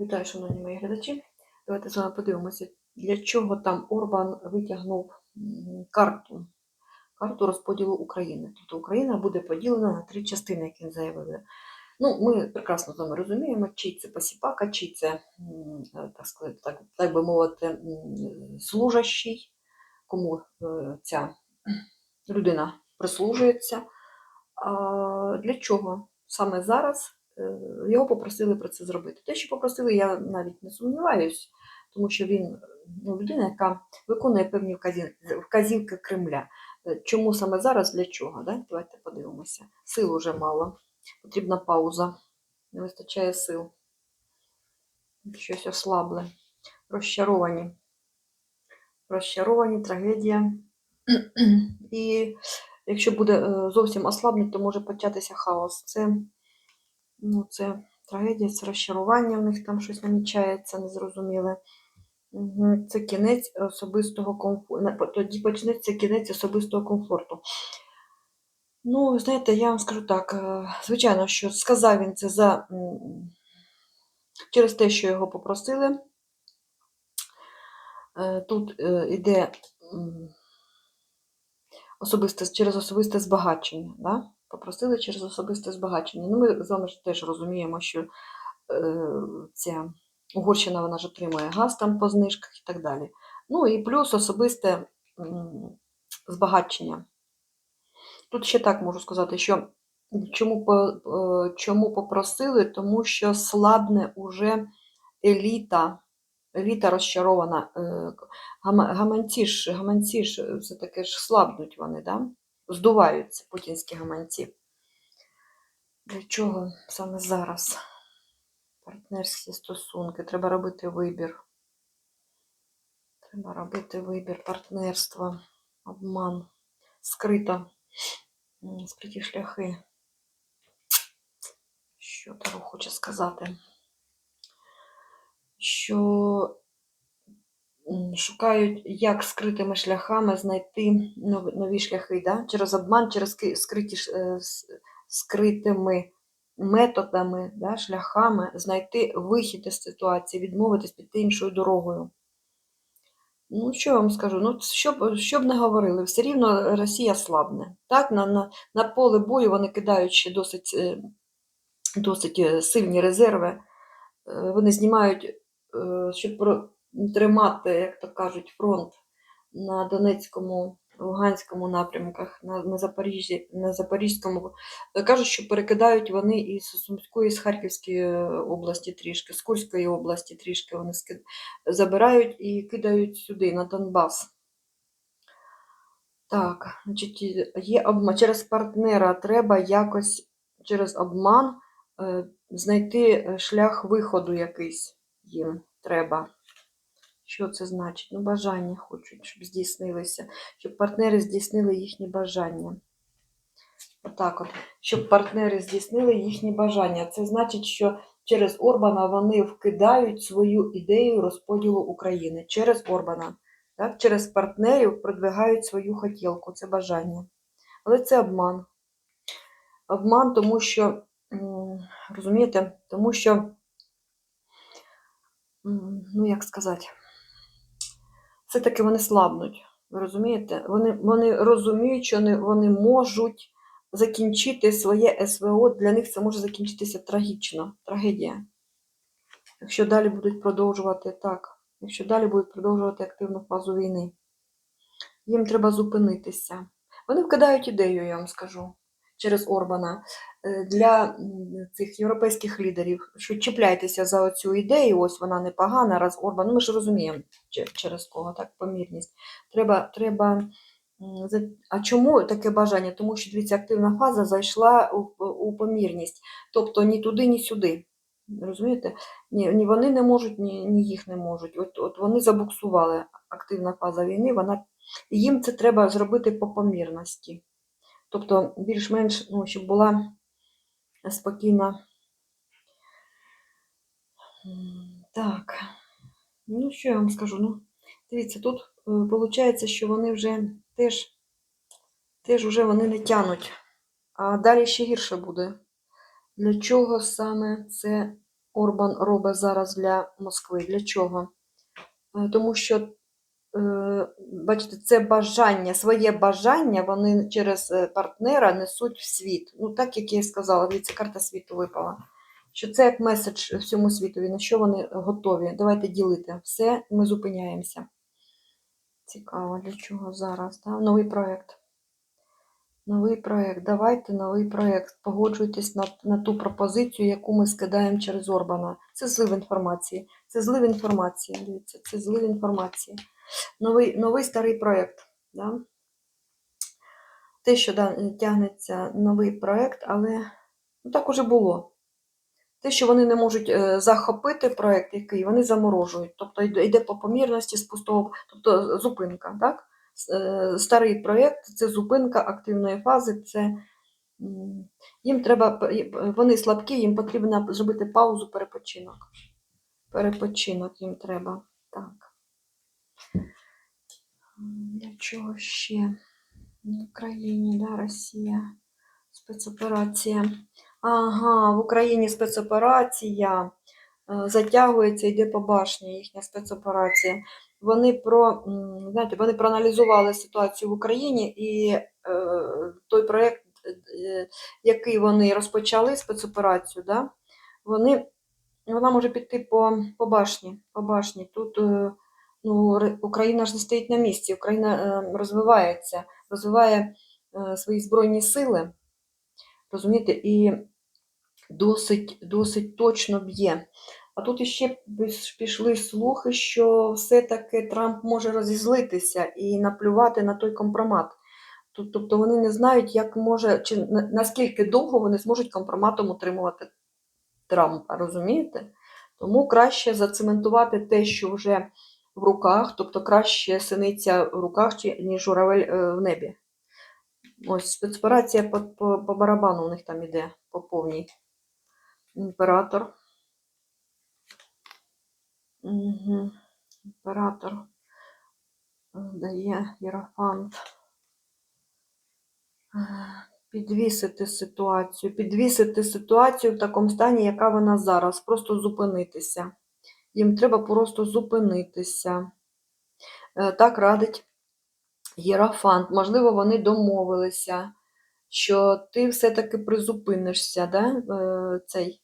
Вітаю, шановні мої глядачі. Давайте з вами подивимося, для чого там Орбан витягнув карту, карту розподілу України. Тобто Україна буде поділена на три частини, як він заявив. Ну, ми прекрасно з вами розуміємо, чий це посіпака, чий це, е, так, сказати, так, так би мовити, служащий, кому е, ця людина прислужується. Для чого саме зараз його попросили про це зробити? Те, що попросили, я навіть не сумніваюсь, тому що він ну, людина, яка виконує певні вказівки, вказівки Кремля. Е, Чому саме зараз, для чого? Да? Давайте подивимося. Сил уже мало, потрібна пауза, не вистачає сил. Щось ослабле. Розчаровані. Розчаровані, трагедія. І якщо буде е, зовсім ослабнути, то може початися хаос. Це, ну, це трагедія, це розчарування в них там щось намічається, незрозуміле. Це кінець особистого комфорту. Тоді почнеться кінець особистого комфорту. Ну, знаєте, я вам скажу так, е, звичайно, що сказав він це за через те, що його попросили. Е, Тут е, іде м, особисте, через особисте збагачення. Да? Попросили через особисте збагачення. Ну, ми з вами ж теж розуміємо, що е, ця Угорщина вона ж отримує газ там по знижках і так далі. Ну і плюс особисте збагачення. Тут ще так можу сказати, що чому, е, чому попросили, тому що слабне уже еліта, еліта розчарована. е, гама- Гаманці ж, гаманці ж е, все-таки ж слабнуть вони, да? Здуваються путінські гаманці. Для чого саме зараз? Партнерські стосунки. Треба робити вибір. Треба робити вибір партнерства, обман, скрито, м, скриті шляхи. Що Таро хоче сказати? Що шукають, як скритими шляхами знайти нові, шляхи, да? через обман, через скриті, е, скритими методами, да? шляхами знайти вихід із ситуації, відмовитись, піти іншою дорогою. Ну, що я вам скажу? Ну, що що б не говорили, все рівно Росія слабне. Так, на, на, на поле бою вони кидають ще досить, е, досить е, сильні резерви. Вони знімають, щоб тримати, як то кажуть, фронт на Донецькому, Луганському напрямках, на, на, Запоріжжі, на Запорізькому. Кажуть, що перекидають вони із Сумської, з Харківської е, області трішки, з Курської області трішки вони забирають і кидають сюди, на Донбас. Так, значить, є обман. Через партнера треба якось через обман е, знайти е, шлях виходу якийсь їм треба. Що це значить? Ну, бажання хочуть, щоб здійснилися, щоб партнери здійснили їхні бажання. Отак от, щоб партнери здійснили їхні бажання. Це значить, що через Орбана вони вкидають свою ідею розподілу України. Через Орбана. Так? Через партнерів продвигають свою хотілку, це бажання. Але це обман. Обман, тому що, розумієте, тому що, ну як сказати, все-таки вони слабнуть. Ви розумієте? Вони, вони розуміють, що вони, вони можуть закінчити своє СВО. Для них це може закінчитися трагічно, трагедія. Якщо далі будуть продовжувати так, якщо далі будуть продовжувати активну фазу війни, їм треба зупинитися. Вони вкидають ідею, я вам скажу, через Орбана е, для цих європейських лідерів, що чіпляйтеся за оцю ідею, ось вона непогана, раз Орбан, ну ми ж розуміємо, через кого так помірність. Треба, треба. А чому таке бажання? Тому що дивіться, активна фаза зайшла у, у помірність, тобто ні туди, ні сюди. Розумієте? Ні, ні вони не можуть, ні, ні їх не можуть. От, от вони забуксували активна фаза війни, вона їм це треба зробити по помірності. Тобто, більш-менш, ну, щоб була спокійна. Так, ну що я вам скажу? Ну, дивіться, тут виходить, що вони вже теж, теж вже вони не тянуть, а далі ще гірше буде. Для чого саме це Орбан робить зараз для Москви. Для чого? Е, Тому що, е, бачите, це бажання, своє бажання вони через е, партнера несуть в світ. Ну, так як я і сказала, дивіться, карта світу випала. Що це як меседж всьому світові, на що вони готові. Давайте ділити. Все, ми зупиняємося. Цікаво, для чого зараз? Да? Новий проєкт. Новий проєкт. Давайте новий проєкт. Погоджуйтесь на, на ту пропозицію, яку ми скидаємо через Орбана. Це злив інформації. Це злив інформації. Дивіться, це злив інформації. Новий, новий старий проєкт. Да? Те, що да, тягнеться новий проєкт, але ну, так уже було. Те, що вони не можуть е, захопити проєкт, який вони заморожують. Тобто йде по помірності з пустого, тобто зупинка. Так? Е, Старий проєкт це зупинка активної фази. Це їм треба, вони слабкі, їм потрібно зробити паузу, перепочинок. Перепочинок їм треба. Так. Для чого ще? В Україні, да, Росія. Спецоперація. Ага, в Україні спецоперація. е, Затягується, йде по башні їхня спецоперація. Вони про знаєте, вони проаналізували ситуацію в Україні і е, той проєкт, е, який вони розпочали спецоперацію, да, вони, вона може піти по, по башні. По башні. Тут е, ну, Україна ж не стоїть на місці, Україна е, розвивається, розвиває е, свої збройні сили. Розумієте, і досить, досить точно б'є. А тут іще пішли слухи, що все-таки Трамп може розізлитися і наплювати на той компромат. Тобто вони не знають, як може, чи наскільки довго вони зможуть компроматом утримувати Трампа, розумієте? Тому краще зацементувати те, що вже в руках, тобто краще синиця в руках, ніж журавель е, в небі. Ось спецоперація по, по, по барабану у них там іде по повній. Імператор. Угу. Імператор е, дає Єрофант. Е, Підвісити ситуацію. Підвісити ситуацію в такому стані, яка вона зараз. Просто зупинитися. Їм треба просто зупинитися. Е, Так радить Єрофант. Можливо, вони домовилися, що ти все-таки призупинишся. Да? Е, Цей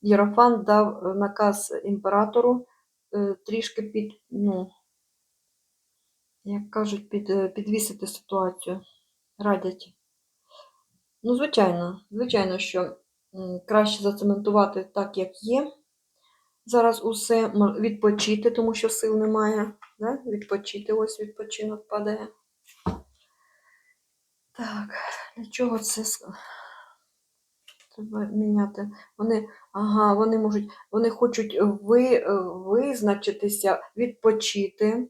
Єрофант дав наказ імператору е, трішки під, ну, як кажуть, під, підвісити ситуацію. Радять. Ну, звичайно, звичайно, що краще зацементувати так, як є. Зараз усе відпочити, тому що сил немає. Да? Відпочити, ось відпочинок падає. Так, для чого це треба міняти? Вони, ага, вони можуть, вони хочуть ви, е, визначитися, відпочити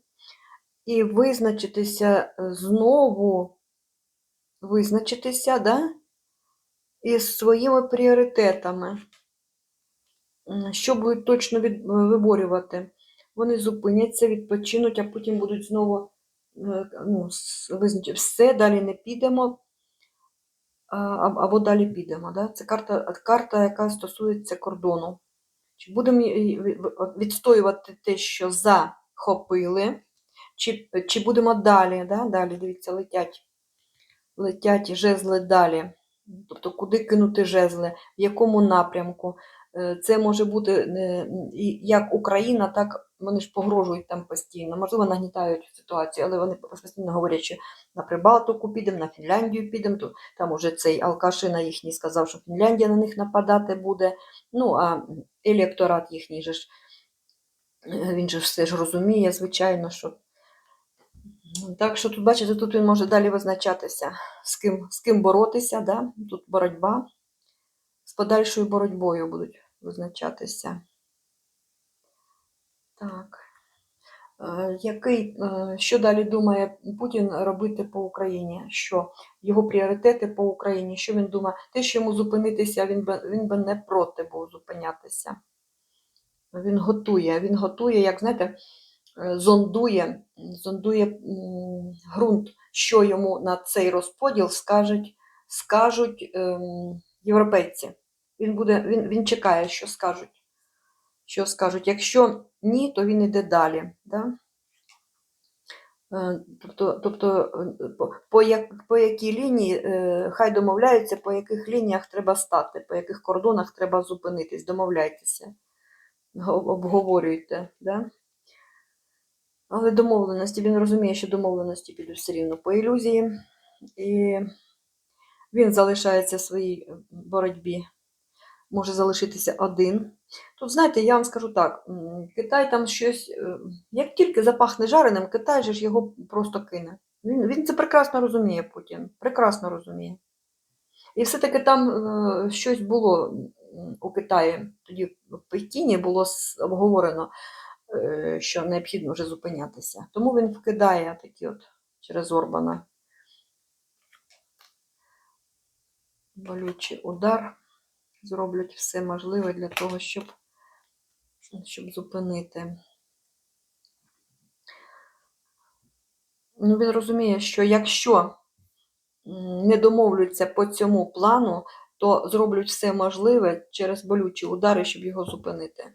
і визначитися е, знову, визначитися, да? із своїми пріоритетами. Що будуть точно від, виборювати? Вони зупиняться, відпочинуть, а потім будуть знову е, ну, визначити все, далі не підемо, або далі підемо. Да? Це карта, карта, яка стосується кордону. Чи будемо в- відстоювати те, що захопили, чи, чи будемо далі, да? далі, дивіться, летять, летять жезли далі. Тобто, куди кинути жезли, в якому напрямку. Е, Це може бути е, як Україна, так вони ж погрожують там постійно. Можливо, нагнітають ситуацію, але вони постійно говорять, що на Прибалтику підемо, на Фінляндію підемо. То Там уже цей Алкашина їхній сказав, що Фінляндія на них нападати буде. Ну, а електорат їхній же ж, е, він же все ж розуміє, звичайно, що. Ну, Так що тут, бачите, тут він може далі визначатися, з ким, з ким боротися, да? тут боротьба. Подальшою боротьбою будуть визначатися. Так. Е, Який, е, що далі думає Путін робити по Україні? Що його пріоритети по Україні? Що він думає? Те, що йому зупинитися, він би, він би не проти був зупинятися. Він готує, він готує, як знаєте, е, зондує, зондує ґрунт, що йому на цей розподіл скажуть, скажуть ем, європейці. Він, буде, він, він чекає, що скажуть. що скажуть. Якщо ні, то він йде далі. Да? Е, Тобто, тобто по, по, як, по якій лінії, е, хай домовляються, по яких лініях треба стати, по яких кордонах треба зупинитись, домовляйтеся, обговорюйте. Да? Але домовленості, він розуміє, що домовленості підуть все рівно по ілюзії, і він залишається в своїй е, боротьбі, може залишитися один. Тут, знаєте, я вам скажу так: Китай там щось, е, як тільки запахне жареним, Китай же ж його просто кине. Він, він це прекрасно розуміє, Путін. Прекрасно розуміє. І все-таки там е, щось було у Китаї, тоді в Пекіні було обговорено, е, що необхідно вже зупинятися. Тому він вкидає такі от через Орбана болючий удар. Зроблять все можливе для того, щоб, щоб зупинити. Ну, він розуміє, що якщо не домовляться по цьому плану, то зроблять все можливе через болючі удари, щоб його зупинити.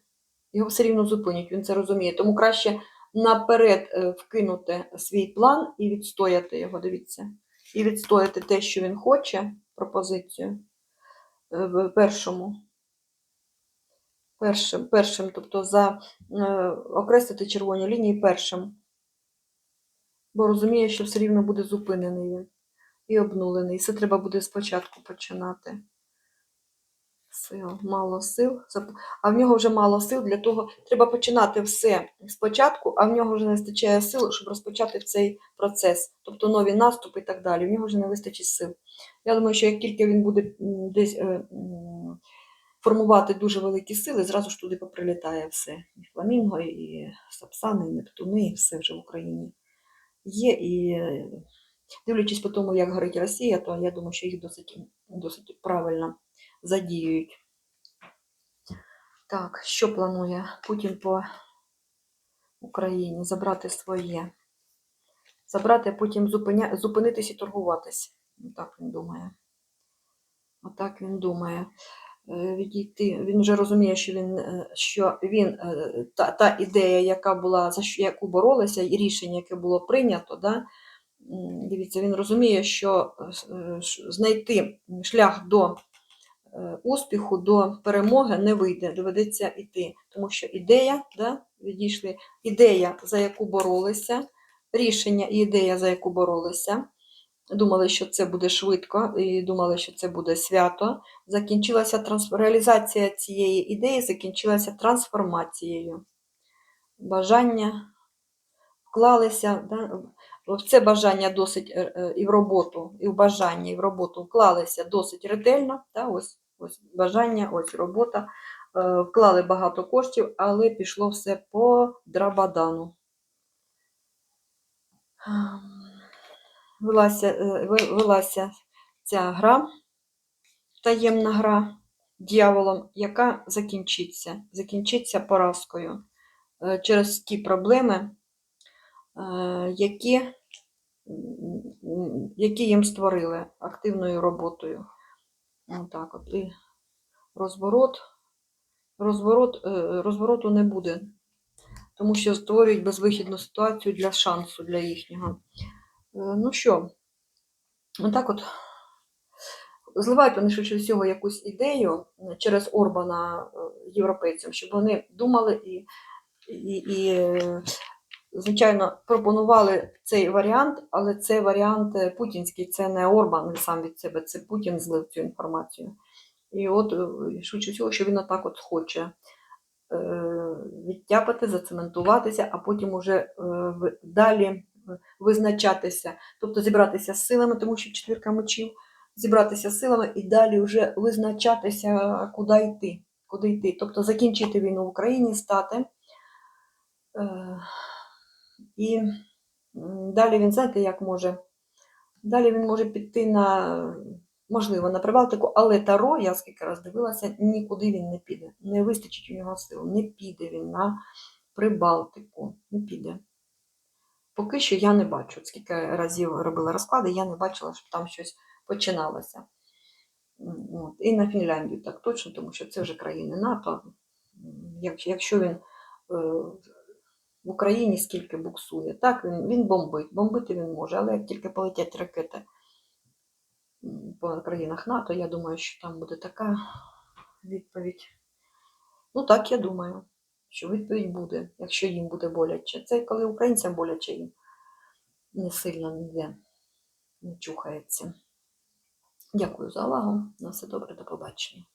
Його все рівно зупинять, він це розуміє. Тому краще наперед е, вкинути свій план і відстояти його, дивіться. І відстояти те, що він хоче, пропозицію першому. Першим, першим, тобто за е, окреслити червоні лінії першим. Бо розуміє, що все рівно буде зупинений він і обнулений. Все треба буде спочатку починати. Сил, мало сил. А в нього вже мало сил для того. Треба починати все спочатку, а в нього вже не вистачає сил, щоб розпочати цей процес. Тобто нові наступи і так далі. В нього вже не вистачить сил. Я думаю, що як тільки він буде десь е, формувати дуже великі сили, зразу ж туди поприлітає все. І Фламінго, і Сапсани, і Нептуни, і все вже в Україні є. І е, дивлячись по тому, як горить Росія, то я думаю, що їх досить, досить правильно задіюють. Так, що планує Путін по Україні? Забрати своє. Забрати, а потім зупиня... зупинитись і торгуватись. Так він думає. Отак він думає. Е, Відійти. Він вже розуміє, що він, е, що він е, та, та ідея, яка була, за що- яку боролися, і рішення, яке було прийнято, да, дивіться, він розуміє, що знайти шлях до успіху, до перемоги не вийде, доведеться йти. Тому що ідея, да, відійшли, ідея, за яку боролися, рішення і ідея, за яку боролися, думали, що це буде швидко, і думали, що це буде свято. Закінчилася трансф... реалізація цієї ідеї, закінчилася трансформацією. Бажання вклалися, да, в це бажання досить е, е, і в роботу, і в бажання, і в роботу вклалися досить ретельно. Да, ось, ось бажання, ось робота. Е, Вклали багато коштів, але пішло все по драбадану. Велася, е, велася ця гра, таємна гра дьяволом, яка закінчиться, закінчиться поразкою е, через ті проблеми, які, які їм створили активною роботою. Отак от. І розворот, розворот, е, розвороту не буде, тому що створюють безвихідну ситуацію для шансу для їхнього. Е, Ну що, отак от зливають вони швидше всього якусь ідею е, через Орбана європейцям, щоб вони думали і, і, і звичайно, пропонували цей варіант, але це варіант е, путінський, це не Орбан сам від себе, це Путін злив цю інформацію. І от швидше всього, що він отак от хоче е, відтяпати, зацементуватися, а потім уже е, далі визначатися, тобто зібратися з силами, тому що четвірка мечів, зібратися з силами і далі вже визначатися, куди йти. Куди йти. Тобто закінчити війну в Україні, стати. І далі він, знаєте, як може? Далі він може піти на, можливо, на Прибалтику, але Таро, я скільки раз дивилася, нікуди він не піде. Не вистачить у нього сил, не піде він на Прибалтику. Не піде. Поки що я не бачу. Скільки разів робила розклади, я не бачила, щоб там щось починалося. От. І на Фінляндію так точно, тому що це вже країни НАТО. Якщо він е, в Україні скільки буксує. Так, він, він бомбить. Бомбити він може, але як тільки полетять ракети по країнах НАТО, я думаю, що там буде така відповідь. Ну так, я думаю, що відповідь буде, якщо їм буде боляче. Це коли українцям боляче їм не сильно ніде не чухається. Дякую за увагу. На все добре, до побачення.